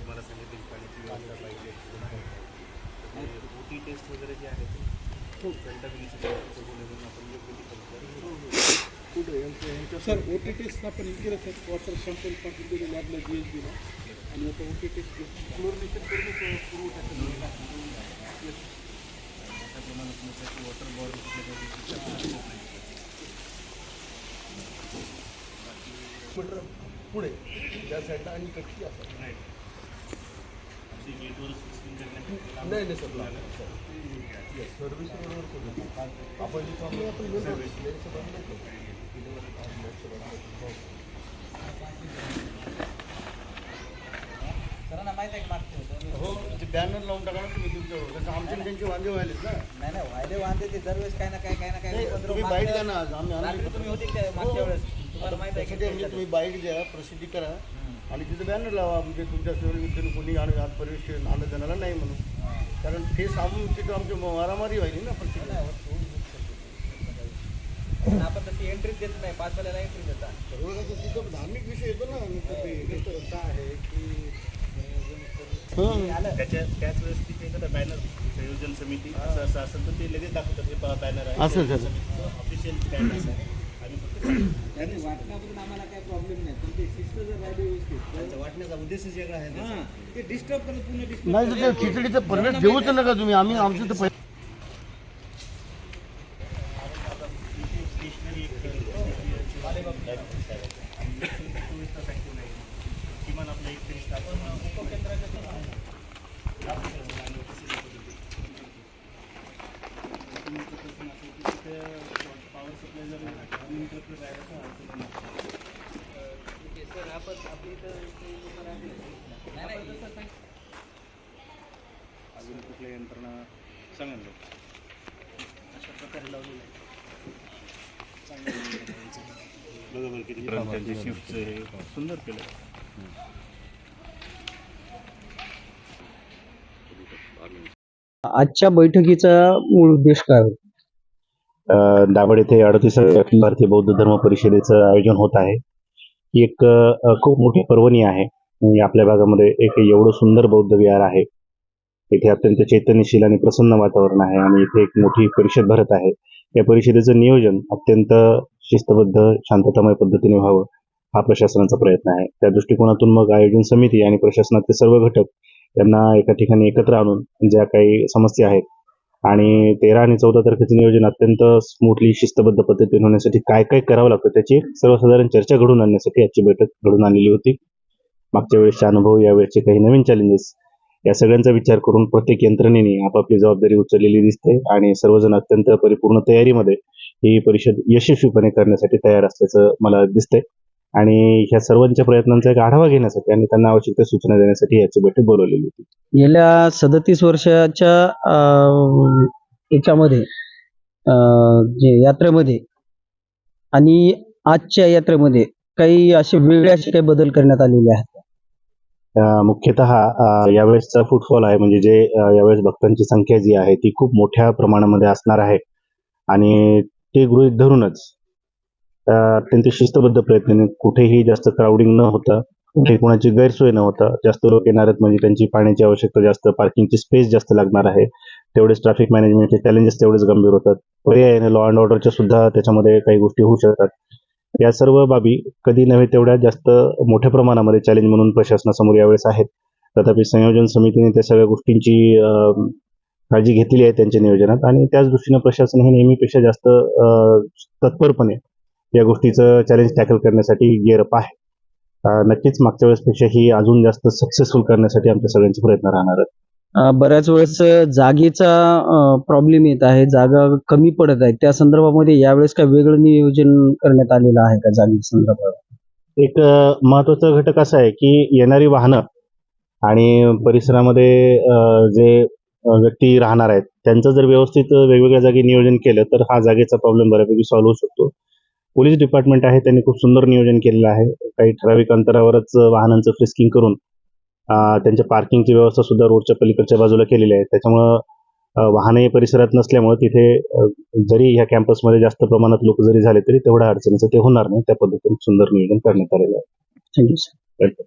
जसं मला सांगितलं की पाण्याची व्यवस्था पाहिजे. ओ टी टेस्ट वगैरे जे आहे ते सर ओ टी टेस्ट आपण हे केलं सर वॉटर सॅम्पल पाठवून लॅबला जी एस बीला आणि आता ओ टी टेस्ट क्लोरिनेशन करूनच पुरवठा वॉटर बॉर्ड पुढे. त्या साईडला आणि कक्षी असं नाही नाही सर आपण. सरांना माहीत आहे की मागचं होतं हो ते बॅनर लावून टाका ना तुम्ही तुमच्यावर कसं आमचे त्यांचे वांदे व्हायलेत ना. नाही नाही व्हायले वांदे ते दरवेळेस काय ना काय काय ना काय नाही, उपद्रव तुम्ही बाईट द्या ना आज. आम्ही रात्री तुम्ही होते का मागच्या हो. वेळेस? तुम्हाला माहीत आहे त्यासाठी म्हणजे की तुम्ही बाईट द्या प्रसिद्धी करा. आणि तिथे बॅनर लावा म्हणजे तुमच्या विरुद्ध कोणी आणि आज परिवेश आंदोलनाला नाही म्हणून कारण ते सांगून तिथं आमची मारामारी व्हायली ना प्रत्येक पण आपण तशी एंट्री देत नाही पाच वेळेला एंट्री देतात सर्व कसं तिथं धार्मिक विषय येतो ना ते गोष्ट असा आहे की हं. आलं त्याच्या त्याच वेळेस तिथे एखादा बॅनर संयोजन समिती असं असं असेल तर ते लगेच दाखवतात हे बॅनर आहे असं. ऑफिशियल गायडन्स आहे. त्यांनी वाटण्याबद्दल आम्हाला काही प्रॉब्लेम नाही पण ते शिस्त जर राहिली व्यवस्थित त्यांचा वाटण्याचा उद्देशच वेगळा आहे ना. हाँ ते डिस्टर्ब करत पूर्ण डिस्टर्ब नाही तर त्या खिचडीचं परवेश देऊच नका तुम्ही आम्ही आमचं तर पहिले पॉवर सप्लाय जर uninterrupted राहिलं तर अडचण नाही. सर आपण आपली अजून कुठल्या यंत्रणा सांगा. अशा प्रकारे लावलेलं आहे. बघा बरं किती त्यांचे शिफ्टचं हे सुंदर केलं. आजच्या बैठकीचा मूळ उद्देश काय होता? दाभड येथे अडतीसाव्या अखिल भारतीय बौद्ध धर्म परिषदेचं आयोजन होत आहे. ही एक खूप मोठी पर्वणी आहे. आपल्या भागामध्ये एक एवढं सुंदर बौद्ध विहार आहे. इथे अत्यंत चैतन्यशील आणि प्रसन्न वातावरण आहे आणि इथे एक मोठी परिषद भरत आहे. या परिषदेचं नियोजन अत्यंत शिस्तबद्ध शांततामय पद्धतीने व्हावं हा प्रशासनाचा प्रयत्न आहे. त्या दृष्टिकोनातून मग आयोजन समिती आणि प्रशासनातले सर्व घटक यांना एका ठिकाणी एकत्र आणून ज्या काही समस्या आहेत आणि तेरा आणि चौदा तारखेचं नियोजन अत्यंत स्मूथली शिस्तबद्ध पद्धतीने होण्यासाठी काय काय करावं लागतं त्याची सर्वसाधारण चर्चा घडून आणण्यासाठी आजची बैठक घडून आणलेली होती. मागच्या वेळेसचे अनुभव यावेळेचे काही नवीन चॅलेंजेस या सगळ्यांचा विचार करून प्रत्येक यंत्रणेने आपापली जबाबदारी उचललेली दिसते आणि सर्वजण अत्यंत परिपूर्ण तयारीमध्ये ही परिषद यशस्वीपणे करण्यासाठी तयार असल्याचं मला दिसतंय. आणि ह्या सर्वांच्या प्रयत्नांचा एक आढावा घेण्यासाठी आणि त्यांना आवश्यक त्या सूचना देण्यासाठी याची बैठक बोलवलेली होती. गेल्या सदतीस वर्षाच्या याच्यामध्ये जे यात्रेमध्ये आणि आजच्या यात्रेमध्ये काही असे वेगळे असे काही बदल करण्यात आलेले आहेत? मुख्यतः यावेळेसचा फुटफॉल आहे म्हणजे जे यावेळेस भक्तांची संख्या जी आहे ती खूप मोठ्या प्रमाणामध्ये असणार आहे. आणि ते गृहीत धरूनच त्यांचे अत्यंत शिस्तबद्ध प्रयत्नाने कुठेही जास्त क्राऊडिंग न होता कुठे कोणाची गैरसोय न होता जास्त लोक येणार आहेत म्हणजे त्यांची पाण्याची आवश्यकता जास्त पार्किंगची स्पेस जास्त लागणार आहे. तेवढेच ट्रॅफिक मॅनेजमेंटचे चॅलेंजेस तेवढेच गंभीर होतात. पर्यायाने लॉ अँड ऑर्डरच्या सुद्धा त्याच्यामध्ये काही गोष्टी होऊ शकतात. या सर्व बाबी कधी नव्हे तेवढ्या जास्त मोठ्या प्रमाणामध्ये चॅलेंज म्हणून प्रशासनासमोर यावेळेस आहेत. तथापि संयोजन समितीने त्या सगळ्या गोष्टींची काळजी घेतलेली आहे त्यांच्या नियोजनात. आणि त्याच दृष्टीनं प्रशासन हे नेहमीपेक्षा जास्त तत्परपणे या गोष्टीचं चॅलेंज टॅकल करण्यासाठी गेअरअप आहे. नक्कीच मागच्या वेळेसपेक्षा ही अजून जास्त सक्सेसफुल करण्यासाठी आमचे सगळ्यांचे प्रयत्न राहणार आहेत. बऱ्याच वेळेस जागेचा प्रॉब्लेम येत आहे जागा कमी पडत आहे. त्या संदर्भामध्ये यावेळेस काय वेगळं नियोजन करण्यात आलेलं आहे का जागे संदर्भात? एक महत्त्वाचा घटक असा आहे की येणारी वाहनं आणि परिसरामध्ये जे व्यक्ती राहणार आहेत त्यांचं जर व्यवस्थित वेगवेगळ्या जागी नियोजन केलं तर हा जागेचा प्रॉब्लेम बऱ्यापैकी सॉल्व्ह होऊ शकतो. पोलीस डिपार्टमेंट आहे त्यांनी खूप सुंदर नियोजन केलेलं आहे. काही ठराविक अंतरावरच वाहनांचं फ्रिस्किंग करून त्यांच्या पार्किंगची व्यवस्था सुद्धा रोडच्या पलीकडच्या बाजूला केलेली आहे. त्याच्यामुळं अ, वाहनही परिसरात नसल्यामुळे तिथे जरी ह्या कॅम्पसमध्ये जास्त प्रमाणात लोक जरी झाले तरी तेवढ्या अडचणीचं ते होणार नाही. त्या पद्धतीने सुंदर नियोजन करण्यात आलेलं आहे. Thank you sir Welcome.